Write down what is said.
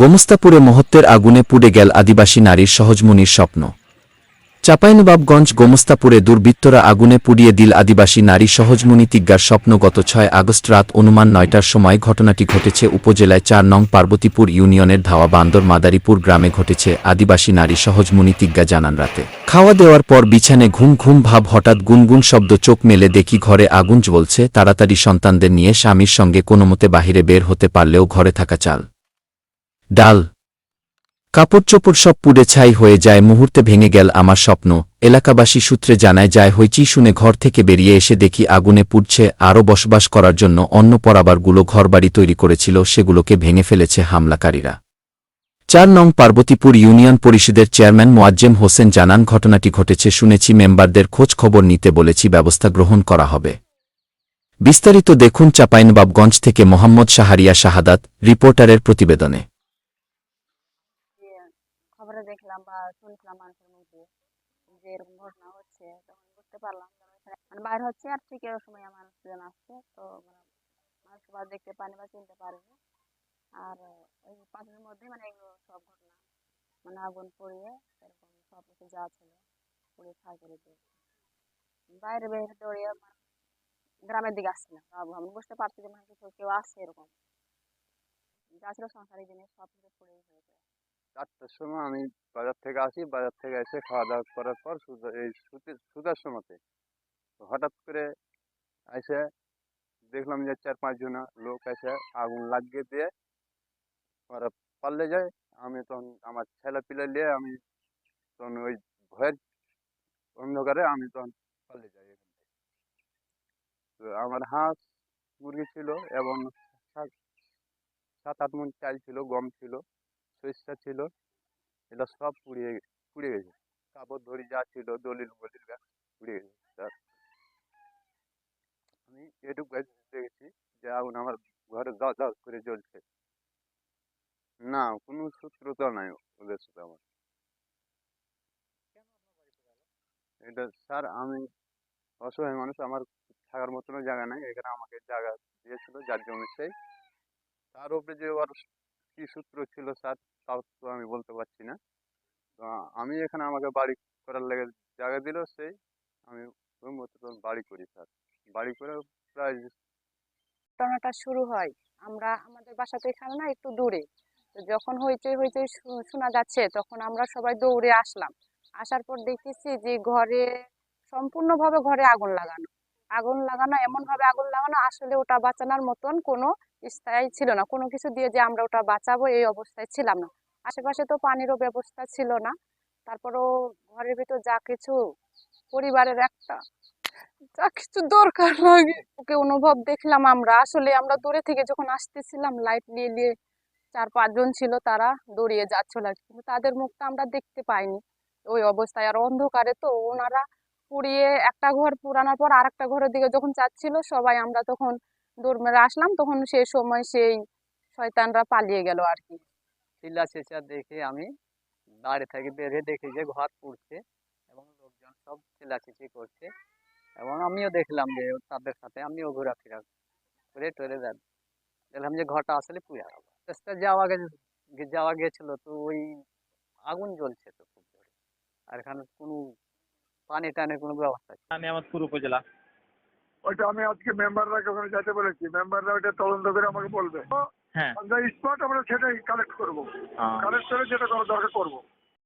গোমস্তাপুরে মহত্বের আগুনে পুড়ে গেল আদিবাসী নারীর সহজমনির স্বপ্ন। চাঁপাইনবাবগঞ্জ গোমস্তাপুরে দুর্বৃত্তরা আগুনে পুড়িয়ে দিল আদিবাসী নারী সহজমণি তিগ্গার স্বপ্ন গত ছয় আগস্ট রাত অনুমান নয়টার সময় ঘটনাটি ঘটেছে উপজেলায় চার নং পার্বতীপুর ইউনিয়নের ধাওয়া বান্দর মাদারীপুর গ্রামে ঘটেছে আদিবাসী নারী সহজমণি তিগ্গা জানান রাতে। খাওয়া দেওয়ার পর বিছানে ঘুম ঘুম ভাব হঠাৎ গুনগুন শব্দ চোখ মেলে দেখি ঘরে আগুন জ্বলছে, তাড়াতাড়ি সন্তানদের নিয়ে স্বামীর সঙ্গে কোনোমতে বাহিরে বের হতে পারলেও ঘরে থাকা চাল। ডাল। কাপড় চোপড় সব পুড়ে ছাই হয়ে যায়, মুহূর্তে ভেঙে গেল আমার স্বপ্ন। এলাকাবাসী সূত্রে জানায়, যায় হইচি শুনে ঘর থেকে বেরিয়ে এসে দেখি আগুনে পুড়ছে, আরও বসবাস করার জন্য অন্য পরাবারগুলো ঘরবাড়ি তৈরি করেছিল, সেগুলোকে ভেঙে ফেলেছে হামলাকারীরা। চার নং পার্বতীপুর ইউনিয়ন পরিষদের চেয়ারম্যান মোয়াজ্জেম হোসেন জানান, ঘটনাটি ঘটেছে, শুনেছি মেম্বারদের খোঁজ খবর নিতে বলেছি, ব্যবস্থা গ্রহণ করা হবে। বিস্তারিত দেখুন চাঁপাইনবাবগঞ্জ থেকে মোহাম্মদ শাহারিয়া শাহাদাত, রিপোর্টারের প্রতিবেদনে। খবরে দেখলাম বা শুনছিলাম মানুষের মুখে যে এরকম ঘটনা হচ্ছে, তখন বুঝতে পারলাম মানে বাইরে হচ্ছে আর ঠিক এরকম সময় মানুষজন আসছে, তো মানে মানুষ বা দেখতে পারেনি বা চিনতে পারেনি। আর ওই পাঁচ দিনের মধ্যেই মানে এগুলো সব ঘটনা মানে আগুন পড়িয়ে এরকম সব কিছু যা ছিল পুড়ে ছাই করে দিয়েছে। বাইরে বের দৌড়িয়ে গ্রামের দিকে আসছিলাম। আমি বুঝতে পারছি যে মানে কেউ আসছে এরকম। যা ছিল সংসারী জিনিস সব কিছু পুড়েই হয়েছে চারটার সময় আমি বাজার থেকে আসি, বাজার থেকে এসে খাওয়া দাওয়া করার পর এই সুতির সময়তে হঠাৎ করে এসে দেখলাম যে চার পাঁচ জন লোক এসে আগুন লাগিয়ে দিয়ে ওরা পাল্লে যায়। আমি তখন আমার ছেলে পিলে নিয়ে আমি তখন ওই ভয়ের অন্ধকারে আমি তখন পাল্লে যাই এখান থেকে। তো আমার হাঁস, মুরগি ছিল এবং সাত, আট মন চাল ছিল, গম ছিল। সরিষা ছিল। এটা সব পুড়িয়ে পুড়ে গেছে। কাপড় ধরি যা ছিল দলিল বলিল গা পুড়ে গেছে। স্যার আমি এটুকু দেখেছি যে আগুন আমার ঘরে দাও দাও করে জ্বলছে। না কোনো সূত্রতা নাই ওদের সাথে আমার। এটা স্যার আমি অসহায় মানুষ আমার থাকার মতনও জায়গা নাই। এখানে আমাকে জায়গা দিয়েছিল যার জমি সেই। তার উপরে যে ওর কি সূত্র ছিল স্যার, তাও তো আমি বলতে পারছি না। তো আমি এখানে আমাকে বাড়ি করার লেগে জায়গা দিল সেই, আমি ওই মতো বাড়ি করি স্যার। বাড়ি করে প্রায় ঘটনাটা শুরু হয়। আমরা, আমাদের বাসা তো এখানে না একটু দূরে। তো যখন হইচই হইচই শোনা যাচ্ছে, তখন আমরা সবাই দৌড়ে আসলাম। আসার পর দেখেছি যে ঘরে সম্পূর্ণভাবে ঘরে আগুন লাগানো। আগুন লাগানো এমন ভাবে আগুন লাগানো আসলে ওটা বাঁচানোর মতন কোনো স্থায়ী ছিল না। কোনো কিছু দিয়ে যে আমরা ওটা বাঁচাবো এই অবস্থায় ছিলাম না। আশেপাশে তো পানিরও ব্যবস্থা ছিল না। তারপরও ঘরের ভিতর যা কিছু পরিবারের একটা, যা কিছু দরকার লাগে, ওকে অনুভব দেখলাম আমরা। আসলে আমরা দূরে থেকে যখন আসতেছিলাম লাইট নিয়ে নিয়ে চার পাঁচজন ছিল তারা দৌড়িয়ে যাচ্ছিল আর। কিন্তু তাদের মুখটা আমরা দেখতে পাইনি। ওই অবস্থায় আর অন্ধকারে তো ওনারা পুড়িয়ে একটা ঘর পুরানোর পর আরেকটা ঘরের দিকে যখন যাচ্ছিল, সবাই আমরা তখন দৌড় মেরে আসলাম তখন সেই সময় সেই শয়তানরা পালিয়ে গেল আর কি। চিল্লা চেঁচা দেখে আমি বাড়ি থেকে বেরিয়ে দেখি যে ঘর পুড়ছে এবং লোকজন সব চিল্লাচিচি করছে এবং আমিও দেখলাম যে তাদের সাথে আমিও ঘোরাফেরা করে টরে যা- দেখলাম যে ঘরটা আসলে পুড়ে গেল। চেষ্টা যাওয়া গে- যাওয়া গেছিল তো ওই আগুন জ্বলছে তো খুব জোরে। আর এখানে কোনো পানি টানির কোনো ব্যবস্থা ছিল না। আমি আমাদপুর উপজেলা। ওইটা আমি আজকে মেম্বাররা ওখানে যেতে বলেছি। মেম্বাররা ওইটা তদন্ত করে আমাকে বলবে। হ্যাঁ। স্পট আমরা সেটাই কালেক্ট করব। কালেক্ট করে যেটা করা দরকার করব।